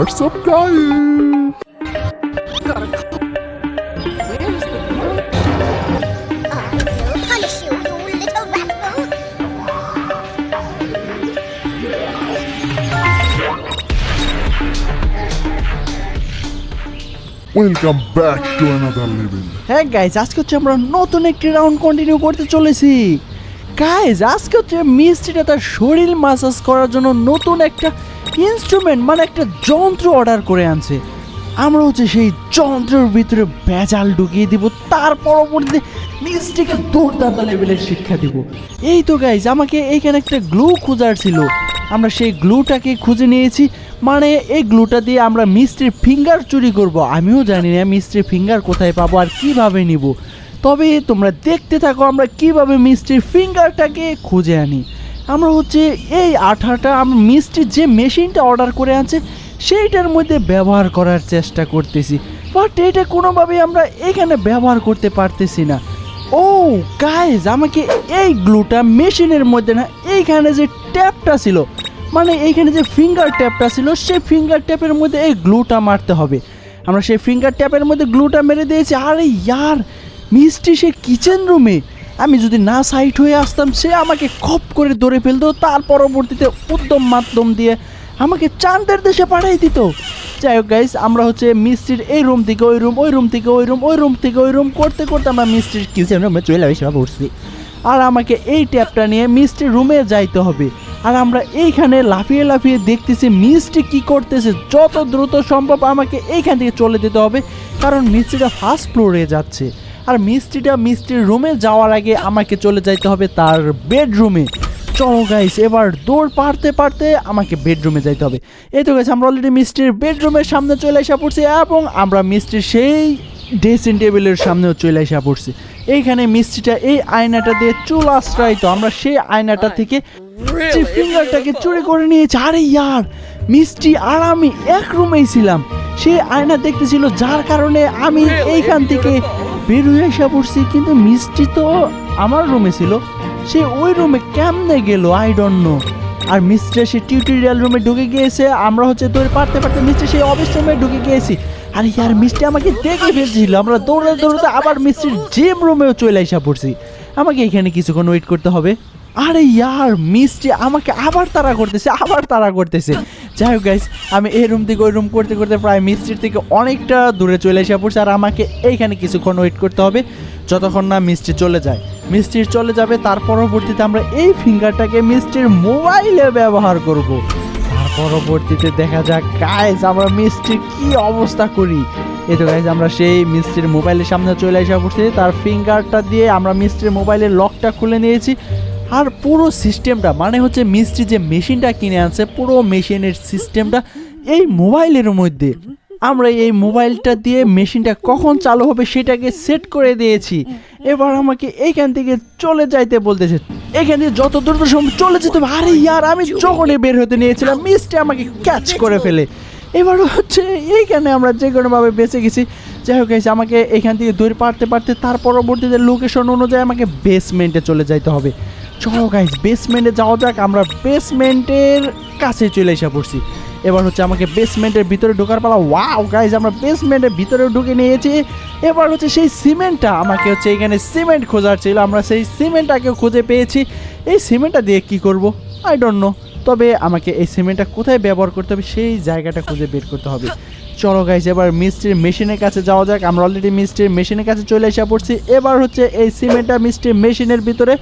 Little rascals! Welcome back to another level. হ্যাঁ guys আজকে হচ্ছে আমরা নতুন একটি রাউন্ড কন্টিনিউ করতে চলেছি গাইজ আজকে হচ্ছে মিস্ত্রিটা তার শরীর মাসাজ করার জন্য নতুন একটা ইনস্ট্রুমেন্ট মানে একটা যন্ত্র অর্ডার করে আনছে। আমরা হচ্ছে সেই যন্ত্রের ভিতরে ভেজাল ঢুকিয়ে দিব, তার পরবর্তীতে মিস্ত্রিকে দুর্দান্ত লেভেলের শিক্ষা দিব। এই তো গাইজ আমাকে এইখানে একটা গ্লু খোঁজার ছিল। আমরা সেই গ্লুটাকে খুঁজে নিয়েছি মানে এই গ্লুটা দিয়ে আমরা মিস্ত্রির ফিঙ্গার চুরি করব। আমিও জানি না মিস্ত্রির ফিঙ্গার কোথায় পাবো আর কীভাবে নিব। তবে তোমরা দেখতে থাকো আমরা কীভাবে মিষ্টির ফিঙ্গারটাকে খুঁজে আনি। আমরা হচ্ছে এই আঠাটা, আমরা মিষ্টির যে মেশিনটা অর্ডার করে আনছে, সেইটার মধ্যে ব্যবহার করার চেষ্টা করতেছি। বাট এটা কোনোভাবেই আমরা এখানে ব্যবহার করতে পারতেছি না। ও গাইজ আমাকে এই গ্লুটা মেশিনের মধ্যে না এইখানে যে ট্যাপটা ছিল মানে এইখানে যে ফিঙ্গার ট্যাপটা ছিল, সেই ফিঙ্গার ট্যাপের মধ্যে এই গ্লুটা মারতে হবে। আমরা সেই ফিঙ্গার ট্যাপের মধ্যে গ্লুটা মেরে দিয়েছি। আরে, ইয়ার মিষ্টি সে কিচেন রুমে আমি যদি না সাইড হয়ে আসতাম, সে আমাকে খপ করে ধরে ফেলতো, তার পরবর্তীতে উদ্যম মাধ্যম দিয়ে আমাকে চাঁদের দেশে পাঠাই দিত। যাই হোক গাইস আমরা হচ্ছে মিস্ত্রির এই রুম থেকে ওই রুম ওই রুম থেকে ওই রুম ওই রুম থেকে ওই রুম করতে করতে আমরা মিস্ত্রির কিচেন রুমে চলে আসি পড়ছি আর আমাকে এই ট্যাপটা নিয়ে মিস্ত্রির রুমে যাইতে হবে। আর আমরা এইখানে লাফিয়ে লাফিয়ে দেখতেছি মিস্ত্রি কি করতেছে, যত দ্রুত সম্ভব আমাকে এইখান থেকে চলে যেতে হবে, কারণ মিস্ত্রিটা ফার্স্ট ফ্লোরে যাচ্ছে। আর মিস্ত্রিটা মিস্ত্রির রুমে যাওয়ার আগে আমাকে চলে যাইতে হবে তার বেডরুমে চলো গাইস এবার দৌড় পারতে পারতে আমাকে বেডরুমে যাইতে হবে। এই তো গাইস আমরা অলরেডি মিস্ত্রির বেডরুমের সামনে চলে এসে পড়ছি এবং আমরা মিস্ত্রির সেই ড্রেসিং টেবিলের সামনেও চলে এসে পড়ছি। এইখানে মিস্ত্রিটা এই আয়নাটা দিয়ে চুল আশ্রয় তো আমরা সেই আয়নাটা থেকে ফিঙ্গারটাকে চুরি করে নিয়েছি। আরে ইয়ার মিষ্টি আর আমি এক রুমেই ছিলাম। সে আয়না দেখতেছিল যার কারণে আমি এইখান থেকে বের হয়ে এসে পড়ছি, কিন্তু মিষ্টি তো আমার রুমে ছিল। সে ওই রুমে কেমনে গেল আই ডোন্ট নো আর মিস্ত্রি সে টিউটোরিয়াল রুমে ঢুকে গিয়েছে, আমরা হচ্ছে দৌড়ে পারতে পারতে মিস্ত্রি সেই অফিস রুমে ঢুকে গিয়েছি। আর ইয়ার, মিষ্টি আমাকে দেখে ফেলছিল। আমরা দৌড়াতে দৌড়াতে আবার মিস্ত্রির জিম রুমেও চলে এসে পড়ছি। আমাকে এখানে কিছুক্ষণ ওয়েট করতে হবে। আরে ইয়ার, মিষ্টি আমাকে আবার তাড়া করতেছে, আবার তাড়া করতেছে। যাই হোক গাইস আমি এই রুম থেকে ওই রুম করতে করতে প্রায় মিস্ত্রির থেকে অনেকটা দূরে চলে এসে পড়ছে আর আমাকে এইখানে কিছুক্ষণ ওয়েট করতে হবে যতক্ষণ না মিষ্টি চলে যায়। মিষ্টির চলে যাবে, তার পরবর্তীতে আমরা এই ফিঙ্গারটাকে মিষ্টির মোবাইলে ব্যবহার করব। তার পরবর্তীতে দেখা যাক গাইস আমরা মিষ্টির কি অবস্থা করি। এই তো গাইজ আমরা সেই মিস্ত্রির মোবাইলের সামনে চলে এসে পড়ছি। তার ফিঙ্গারটা দিয়ে আমরা মিস্ত্রির মোবাইলের লকটা খুলে নিয়েছি। আর পুরো সিস্টেমটা মানে হচ্ছে মিস্ত্রি যে মেশিনটা কিনে আনছে পুরো মেশিনের সিস্টেমটা এই মোবাইলের মধ্যে। আমরা এই মোবাইলটা দিয়ে মেশিনটা কখন চালু হবে সেটাকে সেট করে দিয়েছি। এবার আমাকে এইখান থেকে চলে যাইতে বলতেছে এখান থেকে যত দ্রুত সম্ভব চলে যেতে হবে। আরে ইয়ার আমি যখনই বের হতে নিয়েছিলাম মিস্ত্রি আমাকে ক্যাচ করে ফেলে। এবার হচ্ছে এইখানে আমরা যে কোনোভাবে বেঁচে গেছি। যাই হোক guys, আমাকে এখান থেকে দৌড় পারতে পারতে তার পরবর্তীতে লোকেশন অনুযায়ী আমাকে বেসমেন্টে চলে যাইতে হবে। চলো গাইজ বেসমেন্টে যাওয়া যাক, আমরা বেসমেন্টের কাছে চলে এসে পড়ছি। এবার হচ্ছে আমাকে বেসমেন্টের ভিতরে ঢোকার পালা। ওয়াও গাইজ আমরা বেসমেন্টের ভিতরে ঢুকে নিয়েছি। এবার হচ্ছে সেই সিমেন্টটা আমাকে হচ্ছে এখানে সিমেন্ট খোঁজার ছিল। আমরা সেই সিমেন্টটাকে খুঁজে পেয়েছি। এই সিমেন্টটা দিয়ে কি করব? আই ডোন্ট নো তবে আমাকে এই সিমেন্টটা কোথায় ব্যবহার করতে হবে? সেই জায়গাটা খুঁজে বের করতে হবে। চলো গাইজ এবার মিস্ত্রির মেশিনের কাছে যাওয়া যাক। আমরা অলরেডি মিস্ত্রির মেশিনের কাছে চলে এসে পড়ছি। এবার হচ্ছে এই সিমেন্টটা মিস্ত্রির মেশিনের ভিতরে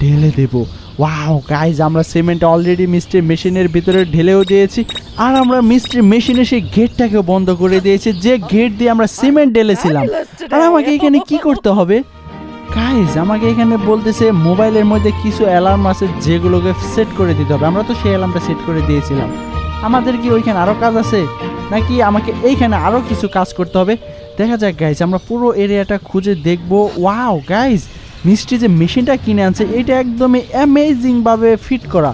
ঢেলে দেব। ওয়াও গাইজ আমরা সিমেন্ট অলরেডি মিস্ত্রির মেশিনের ভিতরে ঢেলেও দিয়েছি। আর আমরা মিস্ত্রির মেশিনে সেই গেটটাকে বন্ধ করে দিয়েছি। যে গেট দিয়ে আমরা সিমেন্ট ঢেলেছিলাম। আর আমাকে এখানে কি করতে হবে? গাইজ আমাকে এখানে বলতেছে মোবাইলের মধ্যে কিছু অ্যালার্ম আছে যেগুলোকে সেট করে দিতে হবে। আমরা তো সেই অ্যালার্মটা সেট করে দিয়েছিলাম। আমাদের কি ওইখানে আরও কাজ আছে? নাকি আমাকে এইখানে আরও কিছু কাজ করতে হবে? দেখা যাক গাইজ আমরা পুরো এরিয়াটা খুঁজে দেখব। ওয়াও গাইজ মিষ্টি যে মেশিনটা কিনে আনছে, এটা একদমই অ্যামেজিংভাবে ফিট করা।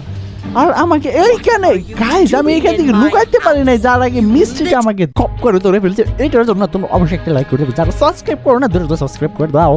আর আমাকে এইখানে গাইজ আমি এখান থেকে লুকাইতে পারি নাই, যার আগে মিষ্টিটা আমাকে কপ করে ধরে ফেলছে। এটার জন্য তোমরা অবশ্যই একটা লাইক করে দেবে। যারা সাবস্ক্রাইব করো না, দ্রুত সাবস্ক্রাইব করে দাও।